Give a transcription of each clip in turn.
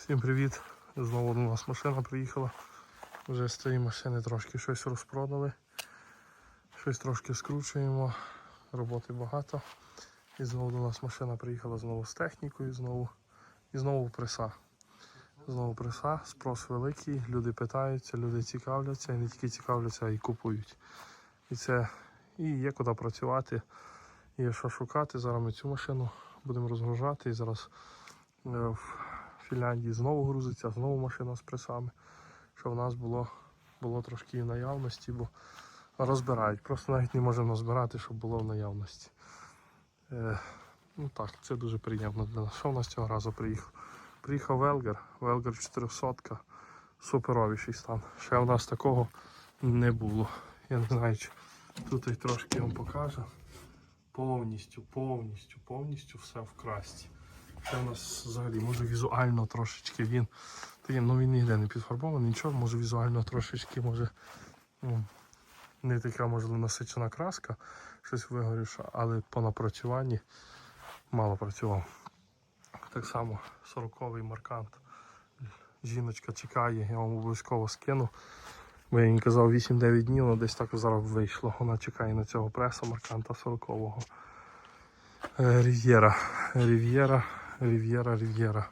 Всім привіт! Знову до нас машина приїхала. Вже з цієї машини трошки щось розпродали. Щось трошки скручуємо. Роботи багато. І знову до нас машина приїхала знову з технікою, знову. І знову преса. Знову преса, спрос великий, люди питаються, люди цікавляться, і не тільки цікавляться, а й купують. І це і є куди працювати, є що шукати. Зараз ми цю машину будемо розгружати. І зараз е, Фінляндії знову грузиться, знову машина з пресами. Що в нас було, було трошки в наявності, бо розбирають. Просто навіть не можемо збирати, щоб було в наявності. Е, ну так, це дуже приємно для нас. Що в нас цього разу приїхав? Приїхав Велгер, Велгер 400, суперовіший стан. Ще в нас такого не було. Я не знаю, чи тут і трошки вам покажу. Повністю, повністю, повністю все в Ще в нас взагалі, може візуально трошечки він. Та ну він ніде не підфарбований, нічого, може візуально трошечки, може ну, не така можливо насичена краска, щось вигорівше, але по напрацюванні мало працював. Так само 40-й маркант. Жіночка чекає, я вам обов'язково скину. Бо я їй казав 8-9 днів, але десь так зараз вийшло. Вона чекає на цього преса марканта 40-го. Е, Рів'єра. Рів'єра, Рів'єра, Рів'єра.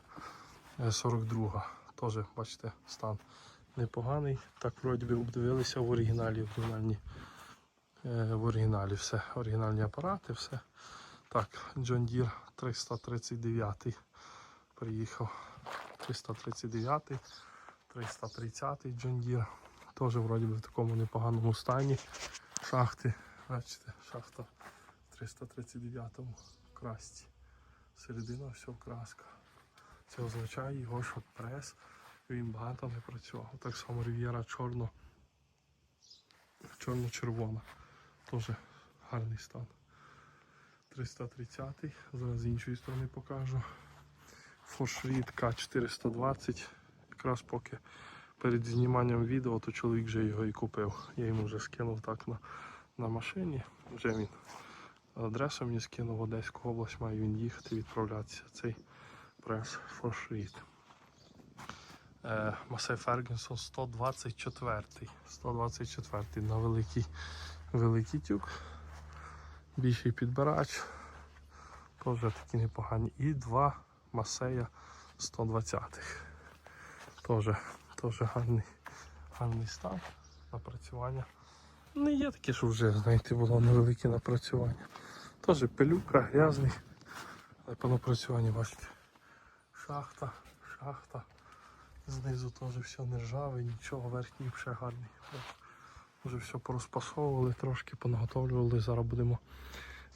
Е, 42. Теж, бачите, стан непоганий. Так вроді би обдивилися в оригіналі, в оригінальні, е, в оригіналі все. Оригінальні апарати, все. Так, John Deere 339 приїхав. 339, 330 John Deere. Теж вроді би в такому непоганому стані. Шахти, бачите, шахта в 339 красті. Середина все краска. Це означає його, що прес він багато не працював. Так само Рів'єра чорно, чорно-червона. Теж гарний стан. 330-й, зараз з іншої сторони покажу. Форшрід К420. Якраз поки перед зніманням відео, то чоловік вже його і купив. Я йому вже скинув так на, на машині. Вже він адресу мені скинув Одеську область, має він їхати, відправлятися. Цей прес Форшрід. Е, Масей Фергюсон 124. 124 на великий, великий тюк. Більший підбирач. Теж такі непогані. І два Масея 120-х. Теж, теж гарний, гарний стан напрацювання. Не є таке, що вже, знаєте, було невелике напрацювання. Теж пилюка, грязний. Але по напрацюванню, бачите, шахта, шахта. Знизу теж все не ржаве, нічого, верхній ще гарний. Вже все порозпасовували, трошки понаготовлювали, зараз будемо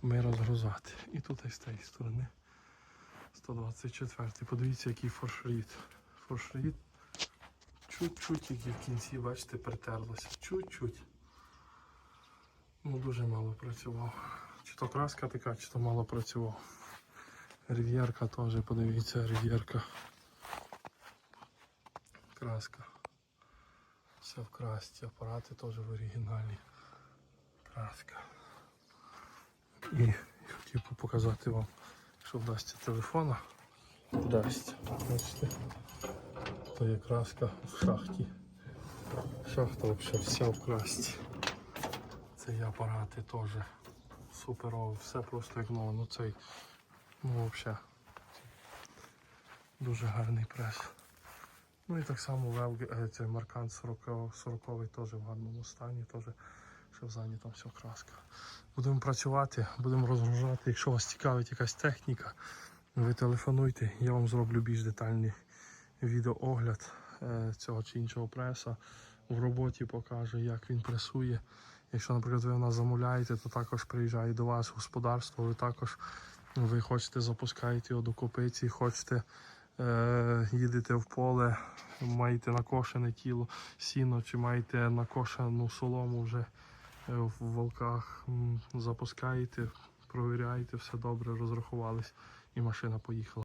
ми розгрузати. І тут і з тієї сторони 124. Подивіться, який форшрід. Форшрід чуть-чуть тільки в кінці, бачите, притерлося. Чуть-чуть. Ну дуже мало працював. Чи то краска така, чи то мало працював. Рів'єрка теж, подивіться, рів'єрка. Краска. Все в красті, апарати теж в оригіналі. Краска. І хотів би показати вам, що вдасться телефона. Вдасться. Бачите? То є краска в шахті. Шахта взагалі вся в красті. Це є апарати теж суперові, все просто як нове. Ну цей, ну взагалі. Дуже гарний прес. Ну і так само Велг, е, цей Маркант 40, 40 теж в гарному стані, теж що ззаді там все краска. Будемо працювати, будемо розгружати. Якщо вас цікавить якась техніка, ви телефонуйте, я вам зроблю більш детальний відеоогляд е, цього чи іншого преса. В роботі покажу, як він пресує. Якщо, наприклад, ви в нас замовляєте, то також приїжджає до вас господарство, ви також ви хочете запускаєте його до копиці, хочете е, їдете в поле, маєте накошене тіло, сіно, чи маєте накошену солому вже е, в волках, запускаєте, провіряєте, все добре, розрахувались і машина поїхала.